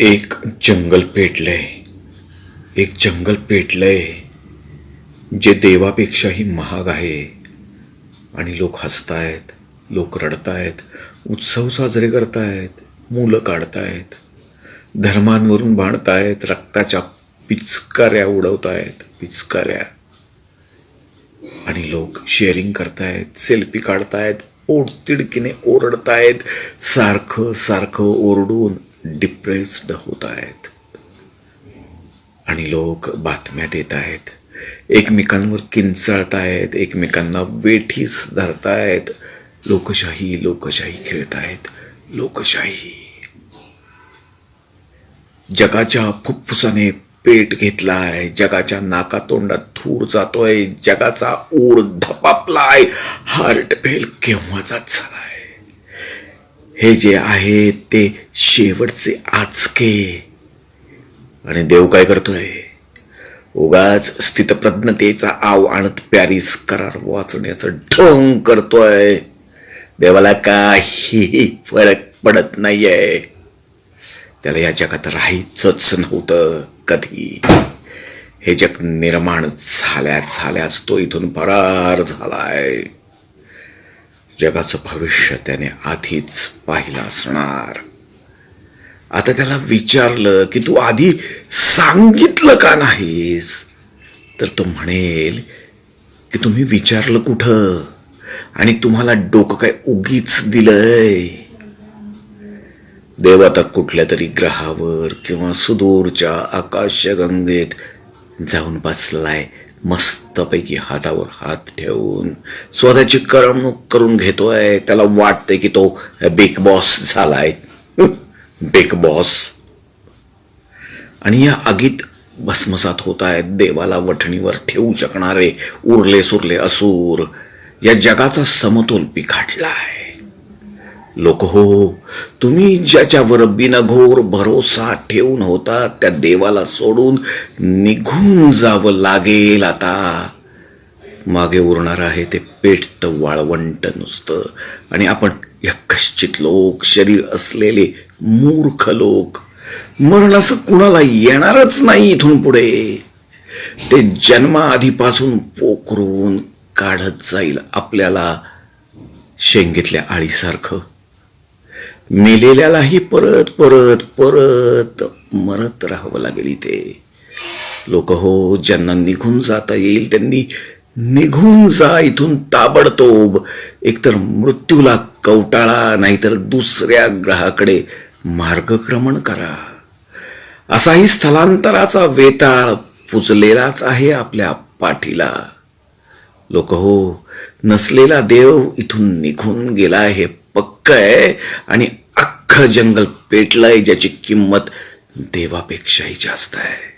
एक जंगल पेटलंय. एक जंगल पेटलंय जे देवापेक्षाही महाग आहे. आणि लोक हसतायत लोक रडतायत उत्सव साजरे करतायत मुलं काढतायत धर्मांवरून भांडतायत रक्ताच्या पिचकाऱ्या उडवतायत पिचकाऱ्या. आणि लोक शेअरिंग करतायत सेल्फी काढतायत पोटतिडकीने ओरडतायत सारखं सारखं ओरडून डिप्रेस्ड होत आहेत. आणि लोक बातम्या देत आहेत. एकमेकांवर किंचाळतायत एकमेकांना वेठीस धरतायत लोकशाही लोकशाही खेळतायत लोकशाही. जगाच्या फुफ्फुसाने पेट घेतलाय जगाच्या नाकातोंडात धूर जातोय. जगाचा ऊर धपापलाय. हार्ट फेल केव्हाचाच हे जे आहे ते शेवटचे आचके आणि देव काय करतोय? उगाच स्थितप्रज्ञतेचा आव आणत पॅरिस करार वाचण्याचं ढोंग करतोय. देवाला काही फरक पडत नाहीये. त्याला या जगात राहायचंच नव्हतं कधी. हे जग निर्माण झाल्या झाल्यास तो इथून फरार झालाय. जगाचं भविष्य त्याने आधीच पाहिला असणार आता त्याला विचारलं की तू आधी सांगितलं का नाहीस? तर तो म्हणेल की तुम्ही विचारलं कुठं? आणि तुम्हाला डोकं काय उगीच दिलंय. देव आता कुठल्या तरी ग्रहावर किंवा सुदूरच्या आकाशगंगेत जाऊन बसलाय मस्तपैकी हातावर हात ठेवून स्वतःची करमणूक करून घेतोय. त्याला वाटतंय की तो बिग बॉस झालाय. Big boss. आणि या आगीत भस्मसात होत आहेत देवाला वठणीवर ठेवू शकणारे उरले सुरले असूर या जगाचा समतोल बिघडलाय लोक हो, हो तुम्ही ज्याच्यावर बिनघोर भरोसा ठेवून होता त्या देवाला सोडून निघून जावं लागेल आता. मागे उरणार आहे ते पेटतं वाळवंट नुसतं. आणि आपण या कश्चित लोक शरीर असलेले मूर्ख लोक मरण असं कुणाला येणारच नाही इथून पुढे. ते जन्माआधीपासून पोखरून काढत जाईल आपल्याला शेंगेतल्या आळीसारखं. मेलेल्यालाही परत परत परत मरत राहावं लागेल इथे. लोक हो ज्यांना निघून जाता येईल त्यांनी निघून जा इथून ताबडतोब. एकतर मृत्यूला कवटाळा नाहीतर दुसऱ्या ग्रहाकडे मार्गक्रमण करा. असाही स्थलांतराचा वेताळ पुजलेलाच आहे आपल्या पाठीला. लोक हो नसलेला देव इथून निघून गेला हे पक्क आहे आणि अख्खं जंगल पेटलंय ज्याची किंमत देवापेक्षाही जास्त आहे.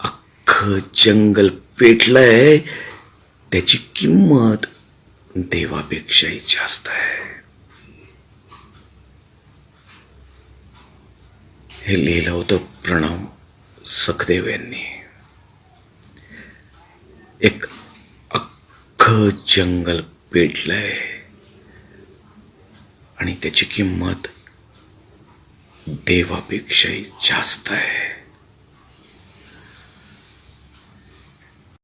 अख्खं जंगल पेटलंय त्याची किंमत देवापेक्षाही जास्त आहे. हे लिहिलं होतं प्रणव सखदेव यांनी. एक अख्खं जंगल पेटलंय. आणि त्याची किंमत देवापेक्षाही जास्त आहे.